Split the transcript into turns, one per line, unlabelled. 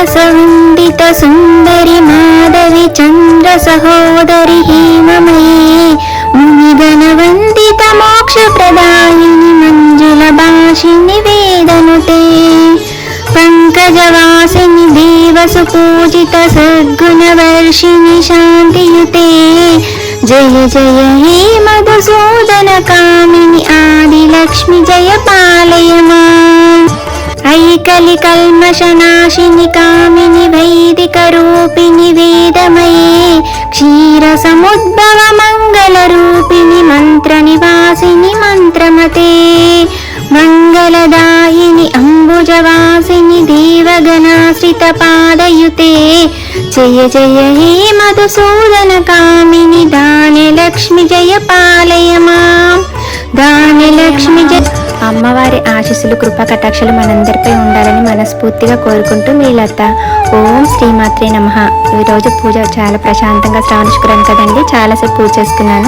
మానసవందిత సుందరి మాధవి చంద్ర సహోదరి హేమమయే మునిగణ వందిత మోక్ష ప్రదాయిని మంజుల భాషిని వేదనుతే పంకజవాసిని దేవసు పూజిత సద్గుణవర్షిణి శాంతియుతే జయ జయ హే మధుసూదన కామిని ఆదిలక్ష్మి జయ పాలయమా ఐకలి కల్మషనాశిని కామిని వైదిక రూపిణి వేదమయే క్షీర సముద్భవ మంగళ రూపిణి మంత్ర నివాసిని మంత్రమతే మంగళదాయిని అంబుజవాసిని దేవగణాశ్రిత అమ్మవారి ఆశీస్సులు కృపకటాక్షలు మనందరిపై ఉండాలని మనస్ఫూర్తిగా కోరుకుంటూ మీ లత. ఓం శ్రీమాత్రే నమ. ఈరోజు పూజ చాలా ప్రశాంతంగా శ్రావణ శుక్రవారం కదండి చాలాసేపు పూజ చేసుకున్నాను.